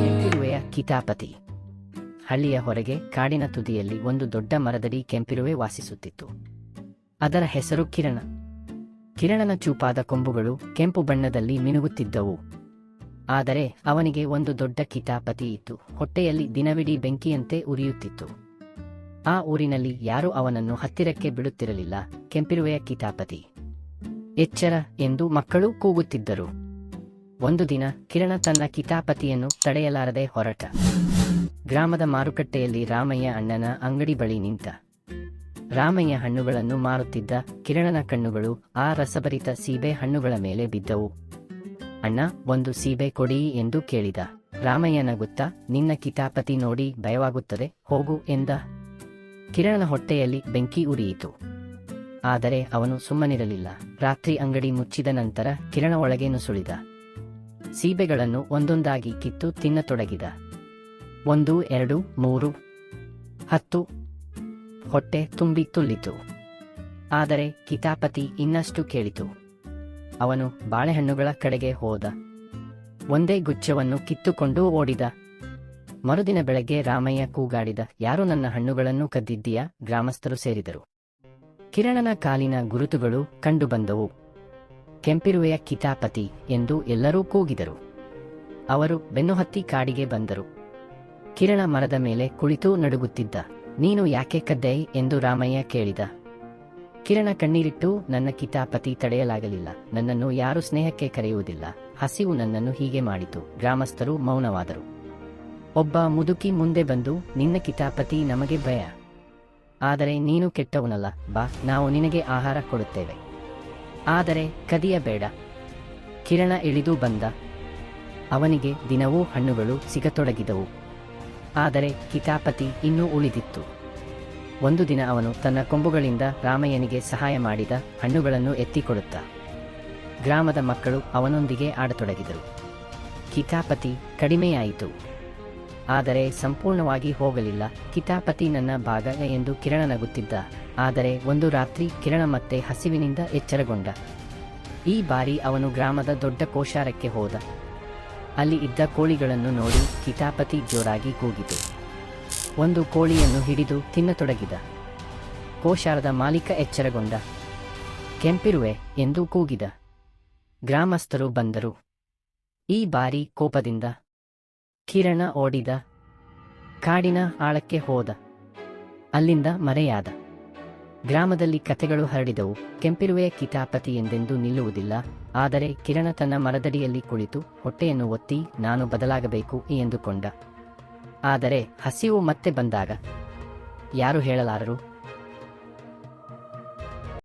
ಕೆಂಪಿರುವೆಯ ಕಿತಾಪತಿ ಹಳ್ಳಿಯ ಹೊರಗೆ ಕಾಡಿನ ತುದಿಯಲ್ಲಿ ಒಂದು ದೊಡ್ಡ ಮರದಡಿ ಕೆಂಪಿರುವೆ ವಾಸಿಸುತ್ತಿತ್ತು. ಅದರ ಹೆಸರು ಕಿರಣ. ಕಿರಣನ ಚೂಪಾದ ಕೊಂಬುಗಳು ಕೆಂಪು ಬಣ್ಣದಲ್ಲಿ ಮಿನುಗುತ್ತಿದ್ದವು. ಆದರೆ ಅವನಿಗೆ ಒಂದು ದೊಡ್ಡ ಕಿತಾಪತಿ ಇತ್ತು. ಹೊಟ್ಟೆಯಲ್ಲಿ ದಿನವಿಡೀ ಬೆಂಕಿಯಂತೆ ಉರಿಯುತ್ತಿತ್ತು. ಆ ಊರಿನಲ್ಲಿ ಯಾರೂ ಅವನನ್ನು ಹತ್ತಿರಕ್ಕೆ ಬಿಡುತ್ತಿರಲಿಲ್ಲ. ಕೆಂಪಿರುವೆಯ ಕಿತಾಪತಿ. ಎಚ್ಚರ ಎಂದು ಮಕ್ಕಳು ಕೂಗುತ್ತಿದ್ದರು. ಒಂದು ದಿನ ಕಿರಣ ತನ್ನ ಕಿತಾಪತಿಯನ್ನು ತಡೆಯಲಾರದೆ ಹೊರಟ. ಗ್ರಾಮದ ಮಾರುಕಟ್ಟೆಯಲ್ಲಿ ರಾಮಯ್ಯ ಅಣ್ಣನ ಅಂಗಡಿ ಬಳಿ ನಿಂತ. ರಾಮಯ್ಯ ಹಣ್ಣುಗಳನ್ನು ಮಾರುತ್ತಿದ್ದ ಕಿರಣನ ಕಣ್ಣುಗಳು ಆ ರಸಭರಿತ ಸೀಬೆ ಹಣ್ಣುಗಳ ಮೇಲೆ ಬಿದ್ದವು. ಅಣ್ಣ, ಒಂದು ಸೀಬೆ ಕೊಡಿ ಎಂದು ಕೇಳಿದ. ರಾಮಯ್ಯನ ಗೊತ್ತಾ, ನಿನ್ನ ಕಿತಾಪತಿ ನೋಡಿ ಭಯವಾಗುತ್ತದೆ, ಹೋಗು ಎಂದ. ಕಿರಣನ ಹೊಟ್ಟೆಯಲ್ಲಿ ಬೆಂಕಿ ಉರಿಯಿತು. ಆದರೆ ಅವನು ಸುಮ್ಮನಿರಲಿಲ್ಲ. ರಾತ್ರಿ ಅಂಗಡಿ ಮುಚ್ಚಿದ ನಂತರ ಕಿರಣ ಒಳಗೆ ನುಸುಳಿದ. ಸೀಬೆಗಳನ್ನು ಒಂದೊಂದಾಗಿ ಕಿತ್ತು ತಿನ್ನತೊಡಗಿದ. ಒಂದು, ಎರಡು, ಮೂರು, ಹತ್ತು, ಹೊಟ್ಟೆ ತುಂಬಿ ತುಲ್ಲಿತು ಆದರೆ ಕಿತಾಪತಿ ಇನ್ನಷ್ಟು ಕೇಳಿತು. ಅವನು ಬಾಳೆಹಣ್ಣುಗಳ ಕಡೆಗೆ ಹೋದ. ಒಂದೇ ಗುಚ್ಛವನ್ನು ಕಿತ್ತುಕೊಂಡು ಓಡಿದ. ಮರುದಿನ ಬೆಳಗ್ಗೆ ರಾಮಯ್ಯ ಕೂಗಾಡಿದ, ಯಾರು ನನ್ನ ಹಣ್ಣುಗಳನ್ನು ಕದ್ದಿದ್ದೀಯಾ? ಗ್ರಾಮಸ್ಥರು ಸೇರಿದರು. ಕಿರಣನ ಕಾಲಿನ ಗುರುತುಗಳು ಕಂಡುಬಂದವು. ಕೆಂಪಿರುವೆಯ ಕಿತಾಪತಿ ಎಂದು ಎಲ್ಲರೂ ಕೂಗಿದರು. ಅವರು ಬೆನ್ನುಹತ್ತಿ ಕಾಡಿಗೆ ಬಂದರು. ಕಿರಣ ಮರದ ಮೇಲೆ ಕುಳಿತು ನಡುಗುತ್ತಿದ್ದ, ನೀನು ಯಾಕೆ ಕದ್ದೆ? ಎಂದು ರಾಮಯ್ಯ ಕೇಳಿದ. ಕಿರಣ ಕಣ್ಣೀರಿಟ್ಟು, ನನ್ನ ಕಿತಾಪತಿ ತಡೆಯಲಾಗಲಿಲ್ಲ. ನನ್ನನ್ನು ಯಾರು ಸ್ನೇಹಕ್ಕೆ ಕರೆಯುವುದಿಲ್ಲ. ಹಸಿವು ನನ್ನನ್ನು ಹೀಗೆ ಮಾಡಿತು. ಗ್ರಾಮಸ್ಥರು ಮೌನವಾದರು. ಒಬ್ಬ ಮುದುಕಿ ಮುಂದೆ ಬಂದು, ನಿನ್ನ ಕಿತಾಪತಿ ನಮಗೆ ಭಯ. ಆದರೆ ನೀನು ಕೆಟ್ಟವನಲ್ಲ. ಬಾ, ನಾವು ನಿನಗೆ ಆಹಾರ ಕೊಡುತ್ತೇವೆ. ಆದರೆ ಕದಿಯಬೇಡ ಕಿರಣ ಇಳಿದು ಬಂದ. ಅವನಿಗೆ ದಿನವೂ ಹಣ್ಣುಗಳು ಸಿಗತೊಡಗಿದವು. ಆದರೆ ಕಿತಾಪತಿ ಇನ್ನೂ ಉಳಿದಿತ್ತು. ಒಂದು ದಿನ ಅವನು ತನ್ನ ಕೊಂಬುಗಳಿಂದ ರಾಮಯ್ಯನಿಗೆ ಸಹಾಯ ಮಾಡಿದ ಹಣ್ಣುಗಳನ್ನು ಎತ್ತಿಕೊಡುತ್ತ. ಗ್ರಾಮದ ಮಕ್ಕಳು ಅವನೊಂದಿಗೆ ಆಡತೊಡಗಿದರು. ಕಿತಾಪತಿ ಕಡಿಮೆಯಾಯಿತು. ಆದರೆ ಸಂಪೂರ್ಣವಾಗಿ ಹೋಗಲಿಲ್ಲ. ಕಿತಾಪತಿ ನನ್ನ ಭಾಗ ಎಂದು ಕಿರಣ ನಗುತ್ತಿದ್ದ. ಆದರೆ ಒಂದು ರಾತ್ರಿ ಕಿರಣ ಮತ್ತೆ ಹಸಿವಿನಿಂದ ಎಚ್ಚರಗೊಂಡ. ಈ ಬಾರಿ ಅವನು ಗ್ರಾಮದ ದೊಡ್ಡ ಕೋಶಾರಕ್ಕೆ ಹೋದ. ಅಲ್ಲಿ ಇದ್ದ ಕೋಳಿಗಳನ್ನು ನೋಡಿ ಕಿತಾಪತಿ ಜೋರಾಗಿ ಕೂಗಿತು. ಒಂದು ಕೋಳಿಯನ್ನು ಹಿಡಿದು ತಿನ್ನತೊಡಗಿದ. ಕೋಶಾರದ ಮಾಲೀಕ ಎಚ್ಚರಗೊಂಡ. ಕೆಂಪಿರುವೆ ಎಂದು ಕೂಗಿದ. ಗ್ರಾಮಸ್ಥರು ಬಂದರು. ಈ ಬಾರಿ ಕೋಪದಿಂದ ಕಿರಣ ಓಡಿದ. ಕಾಡಿನ ಆಳಕ್ಕೆ ಹೋದ. ಅಲ್ಲಿಂದ ಮರೆಯಾದ. ಗ್ರಾಮದಲ್ಲಿ ಕಥೆಗಳು ಹರಡಿದವು. ಕೆಂಪಿರುವೆಯ ಕಿತಾಪತಿ ಎಂದೆಂದು ನಿಲ್ಲುವುದಿಲ್ಲ. ಆದರೆ ಕಿರಣ ತನ್ನ ಮರದಡಿಯಲ್ಲಿ ಕುಳಿತು ಹೊಟ್ಟೆಯನ್ನು ಒತ್ತಿ, ನಾನು ಬದಲಾಗಬೇಕು ಎಂದುಕೊಂಡ. ಆದರೆ ಹಸಿವು ಮತ್ತೆ ಬಂದಾಗ, ಯಾರು ಹೇಳಲಾರರು?